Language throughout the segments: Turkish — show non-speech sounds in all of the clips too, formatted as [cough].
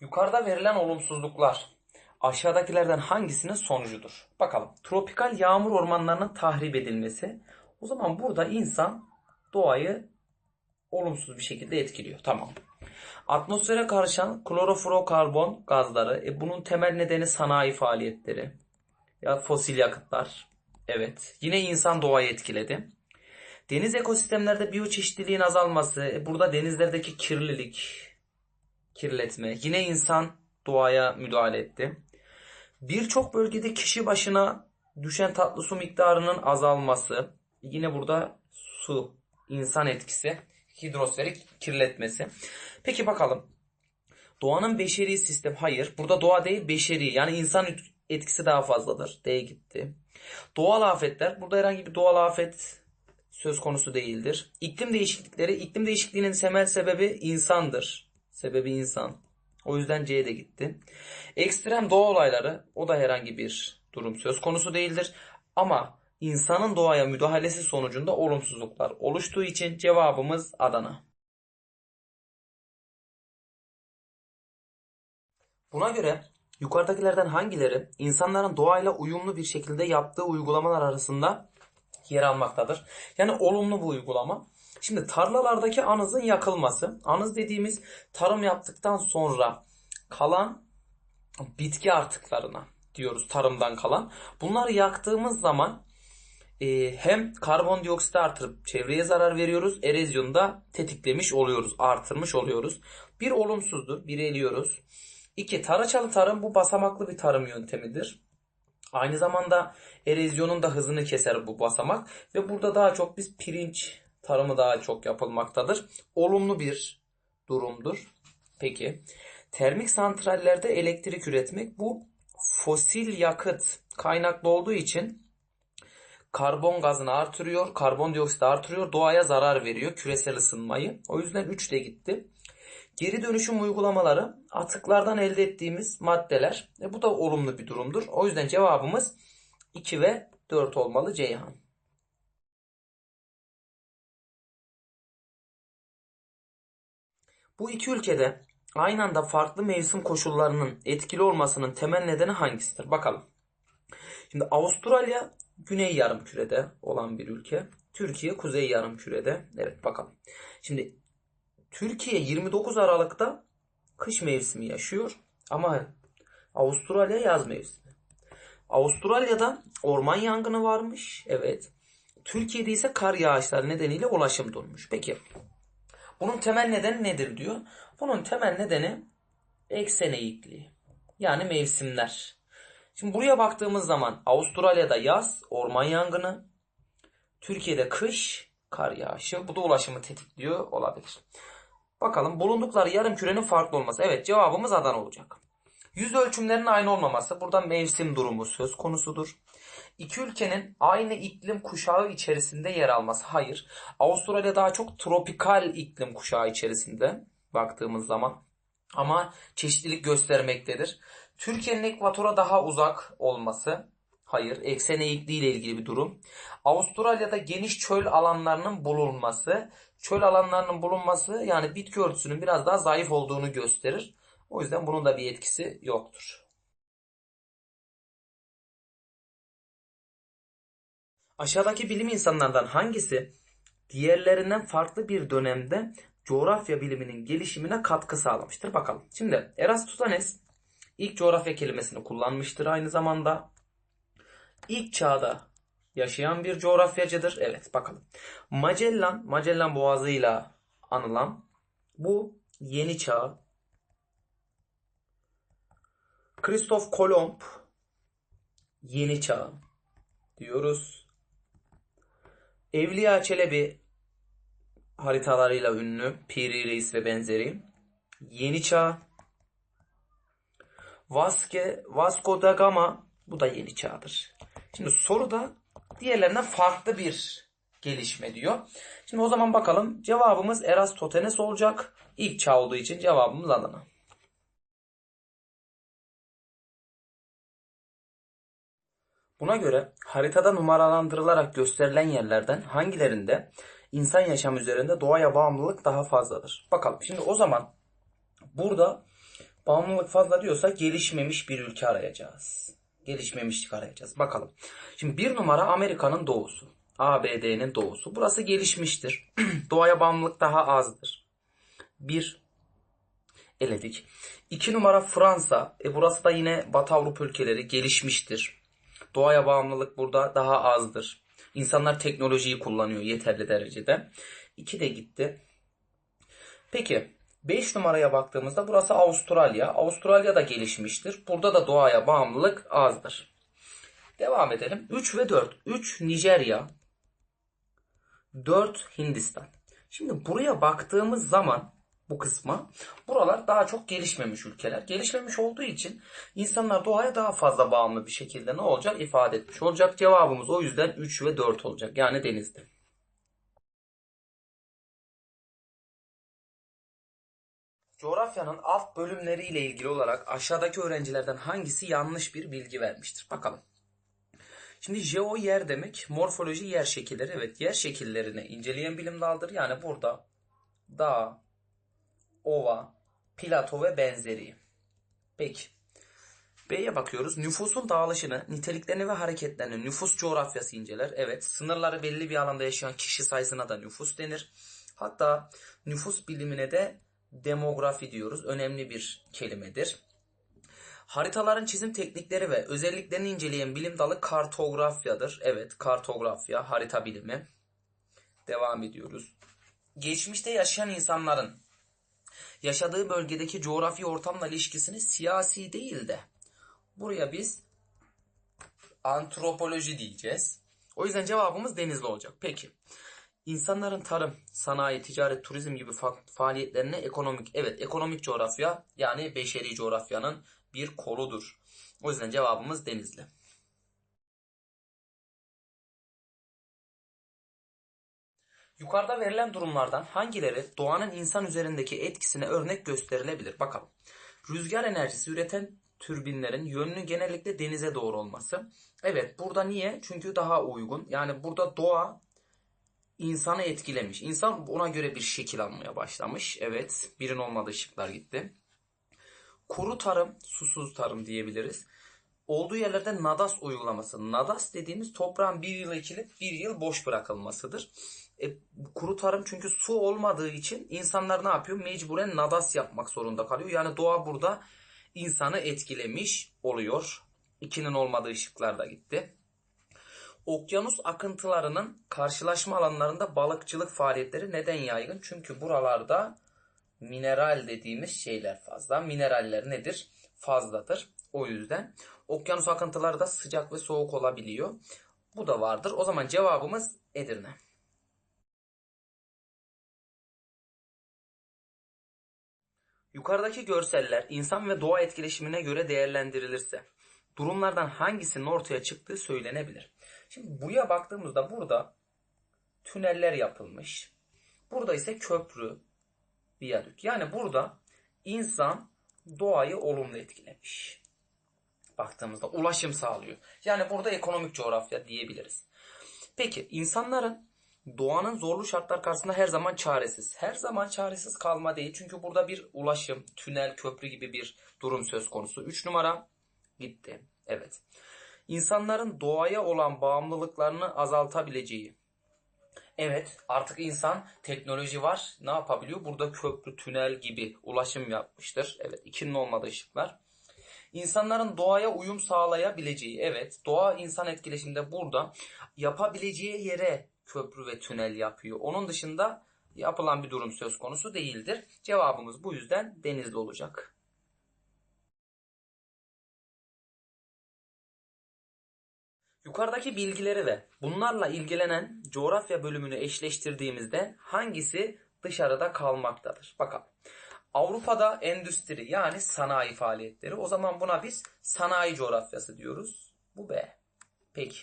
Yukarıda verilen olumsuzluklar aşağıdakilerden hangisinin sonucudur? Bakalım. Tropikal yağmur ormanlarının tahrip edilmesi. O zaman burada insan doğayı olumsuz bir şekilde etkiliyor. Tamam. Atmosfere karışan kloroflorokarbon gazları. E bunun temel nedeni sanayi faaliyetleri. Ya fosil yakıtlar. Evet. Yine insan doğayı etkiledi. Deniz ekosistemlerde biyoçeşitliliğin azalması. E burada denizlerdeki kirlilik, kirletme. Yine insan doğaya müdahale etti. Birçok bölgede kişi başına düşen tatlı su miktarının azalması. Yine burada su, insan etkisi, hidrosferik kirletmesi. Peki bakalım. Doğanın beşeri sistem hayır. Burada doğa değil beşeri yani insan etkisi daha fazladır. D gitti. Doğal afetler. Burada herhangi bir doğal afet söz konusu değildir. İklim değişiklikleri. iklim değişikliğinin temel sebebi insandır. Sebebi insan. O yüzden C'ye de gitti. Ekstrem doğa olayları o da herhangi bir durum söz konusu değildir. Ama insanın doğaya müdahalesi sonucunda olumsuzluklar oluştuğu için cevabımız Adana. Buna göre yukarıdakilerden hangileri insanların doğayla uyumlu bir şekilde yaptığı uygulamalar arasında yer almaktadır? Yani olumlu bu uygulama. Şimdi tarlalardaki anızın yakılması. Anız dediğimiz tarım yaptıktan sonra kalan bitki artıklarına diyoruz tarımdan kalan. Bunları yaktığımız zaman e, hem karbondioksit artırıp çevreye zarar veriyoruz. Erozyonu da tetiklemiş oluyoruz. Artırmış oluyoruz. Bir olumsuzdur. Bir eliyoruz. İki taraçalı tarım bu basamaklı bir tarım yöntemidir. Aynı zamanda erozyonun da hızını keser bu basamak. Ve burada daha çok biz pirinç tarımı daha çok yapılmaktadır. Olumlu bir durumdur. Peki. Termik santrallerde elektrik üretmek bu fosil yakıt kaynaklı olduğu için karbon gazını artırıyor, karbondioksit artırıyor, doğaya zarar veriyor, küresel ısınmayı. O yüzden 3 de gitti. Geri dönüşüm uygulamaları atıklardan elde ettiğimiz maddeler. E, bu da olumlu bir durumdur. O yüzden cevabımız 2 ve 4 olmalı Ceyhan. Bu iki ülkede aynı anda farklı mevsim koşullarının etkili olmasının temel nedeni hangisidir? Bakalım. Şimdi Avustralya güney yarımkürede olan bir ülke. Türkiye kuzey yarımkürede. Evet bakalım. Şimdi Türkiye 29 Aralık'ta kış mevsimi yaşıyor ama Avustralya yaz mevsimi. Avustralya'da orman yangını varmış. Evet. Türkiye'de ise kar yağışları nedeniyle ulaşım durmuş. Peki bunun temel nedeni nedir diyor. Bunun temel nedeni eksen eğikliği. Yani mevsimler. Şimdi buraya baktığımız zaman Avustralya'da yaz, orman yangını. Türkiye'de kış, kar yağışı. Bu da ulaşımı tetikliyor olabilir. Bakalım bulundukları yarım kürenin farklı olması. Evet cevabımız Adana olacak. Yüz ölçümlerinin aynı olmaması. Burada mevsim durumu söz konusudur. İki ülkenin aynı iklim kuşağı içerisinde yer alması. Hayır. Avustralya daha çok tropikal iklim kuşağı içerisinde baktığımız zaman. Ama çeşitlilik göstermektedir. Türkiye'nin ekvatora daha uzak olması. Hayır. Eksen eğikliği ile ilgili bir durum. Avustralya'da geniş çöl alanlarının bulunması. Çöl alanlarının bulunması yani bitki örtüsünün biraz daha zayıf olduğunu gösterir. O yüzden bunun da bir etkisi yoktur. Aşağıdaki bilim insanlardan hangisi diğerlerinden farklı bir dönemde coğrafya biliminin gelişimine katkı sağlamıştır? Bakalım. Şimdi Eratosthenes ilk coğrafya kelimesini kullanmıştır aynı zamanda. İlk çağda yaşayan bir coğrafyacıdır. Evet bakalım. Magellan, Magellan boğazıyla anılan bu yeni çağ. Kristof Kolomb yeni çağ diyoruz. Evliya Çelebi haritalarıyla ünlü Piri Reis ve benzeri. Yeni Çağ. Vasque, Vasco da Gama bu da yeni çağdır. Şimdi soruda diğerlerinden farklı bir gelişme diyor. Şimdi o zaman bakalım cevabımız Erastotenes olacak. İlk çağ olduğu için cevabımız Adana. Buna göre haritada numaralandırılarak gösterilen yerlerden hangilerinde insan yaşam üzerinde doğaya bağımlılık daha fazladır? Bakalım. Şimdi o zaman burada Bağımlılık fazla diyorsa gelişmemiş bir ülke arayacağız. Gelişmemişlik arayacağız. Bakalım. Şimdi bir numara Amerika'nın doğusu. ABD'nin doğusu. Burası gelişmiştir. [clears throat] Doğaya bağımlılık daha azdır. Bir eledik. İki numara Fransa. E burası da yine Batı Avrupa ülkeleri gelişmiştir. Doğaya bağımlılık burada daha azdır. İnsanlar teknolojiyi kullanıyor yeterli derecede. İki de gitti. Peki 5 numaraya baktığımızda burası Avustralya. Avustralya da gelişmiştir. Burada da doğaya bağımlılık azdır. Devam edelim. 3 ve 4. 3 Nijerya. 4 Hindistan. Şimdi buraya baktığımız zaman bu kısma buralar daha çok gelişmemiş ülkeler. Gelişmemiş olduğu için insanlar doğaya daha fazla bağımlı bir şekilde ne olacak ifade etmiş olacak. Cevabımız o yüzden 3 ve 4 olacak. Yani denizde. Coğrafyanın alt bölümleriyle ilgili olarak aşağıdaki öğrencilerden hangisi yanlış bir bilgi vermiştir? Bakalım. Şimdi jeo yer demek, morfoloji yer şekilleri. Evet yer şekillerini inceleyen bilim dalıdır. Yani burada dağ, ova, plato ve benzeri. Peki. B'ye bakıyoruz. Nüfusun dağılışını, niteliklerini ve hareketlerini nüfus coğrafyası inceler. Evet, sınırları belli bir alanda yaşayan kişi sayısına da nüfus denir. Hatta nüfus bilimine de demografi diyoruz. Önemli bir kelimedir. Haritaların çizim teknikleri ve özelliklerini inceleyen bilim dalı kartografyadır. Evet, kartografya, harita bilimi. Devam ediyoruz. Geçmişte yaşayan insanların yaşadığı bölgedeki coğrafi ortamla ilişkisini siyasi değil de buraya biz antropoloji diyeceğiz. O yüzden cevabımız denizli olacak. Peki. İnsanların tarım, sanayi, ticaret, turizm gibi fa- faaliyetlerine ekonomik, evet ekonomik coğrafya yani beşeri coğrafyanın bir koludur. O yüzden cevabımız denizli. Yukarıda verilen durumlardan hangileri doğanın insan üzerindeki etkisine örnek gösterilebilir? Bakalım. Rüzgar enerjisi üreten türbinlerin yönünün genellikle denize doğru olması. Evet burada niye? Çünkü daha uygun. Yani burada doğa insanı etkilemiş. İnsan ona göre bir şekil almaya başlamış. Evet birin olmadığı şıklar gitti. Kuru tarım, susuz tarım diyebiliriz. Olduğu yerlerde nadas uygulaması. Nadas dediğimiz toprağın bir yıl ekilip bir yıl boş bırakılmasıdır. E, kuru tarım çünkü su olmadığı için insanlar ne yapıyor? Mecburen nadas yapmak zorunda kalıyor. Yani doğa burada insanı etkilemiş oluyor. İkinin olmadığı ışıklar da gitti. Okyanus akıntılarının karşılaşma alanlarında balıkçılık faaliyetleri neden yaygın? Çünkü buralarda mineral dediğimiz şeyler fazla. Mineraller nedir? Fazladır. O yüzden okyanus akıntıları da sıcak ve soğuk olabiliyor. Bu da vardır. O zaman cevabımız Edirne. Yukarıdaki görseller insan ve doğa etkileşimine göre değerlendirilirse durumlardan hangisinin ortaya çıktığı söylenebilir. Şimdi buya baktığımızda burada tüneller yapılmış. Burada ise köprü, viyadük. Yani burada insan doğayı olumlu etkilemiş. Baktığımızda ulaşım sağlıyor. Yani burada ekonomik coğrafya diyebiliriz. Peki insanların doğanın zorlu şartlar karşısında her zaman çaresiz. Her zaman çaresiz kalma değil. Çünkü burada bir ulaşım, tünel, köprü gibi bir durum söz konusu. 3 numara gitti. Evet. İnsanların doğaya olan bağımlılıklarını azaltabileceği. Evet artık insan teknoloji var. Ne yapabiliyor? Burada köprü, tünel gibi ulaşım yapmıştır. Evet ikinin olmadığı ışıklar. İnsanların doğaya uyum sağlayabileceği. Evet doğa insan etkileşiminde burada yapabileceği yere köprü ve tünel yapıyor. Onun dışında yapılan bir durum söz konusu değildir. Cevabımız bu yüzden denizli olacak. Yukarıdaki bilgileri ve bunlarla ilgilenen coğrafya bölümünü eşleştirdiğimizde hangisi dışarıda kalmaktadır? Bakalım. Avrupa'da endüstri yani sanayi faaliyetleri. O zaman buna biz sanayi coğrafyası diyoruz. Bu B. Peki.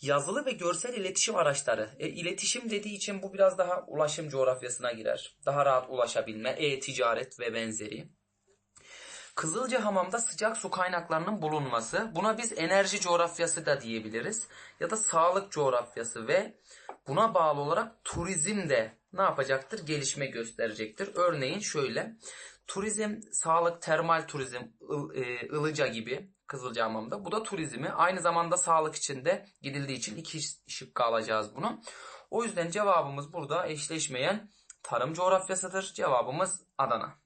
Yazılı ve görsel iletişim araçları. E, iletişim dediği için bu biraz daha ulaşım coğrafyasına girer. Daha rahat ulaşabilme, e-ticaret ve benzeri. Kızılcahamam'da sıcak su kaynaklarının bulunması. Buna biz enerji coğrafyası da diyebiliriz. Ya da sağlık coğrafyası ve buna bağlı olarak turizm de ne yapacaktır? Gelişme gösterecektir. Örneğin şöyle. Turizm, sağlık, termal turizm, e, Ilıca gibi Kızılcahamam'da. Bu da turizmi. Aynı zamanda sağlık için de gidildiği için iki şıkkı alacağız bunu. O yüzden cevabımız burada eşleşmeyen tarım coğrafyasıdır. Cevabımız Adana.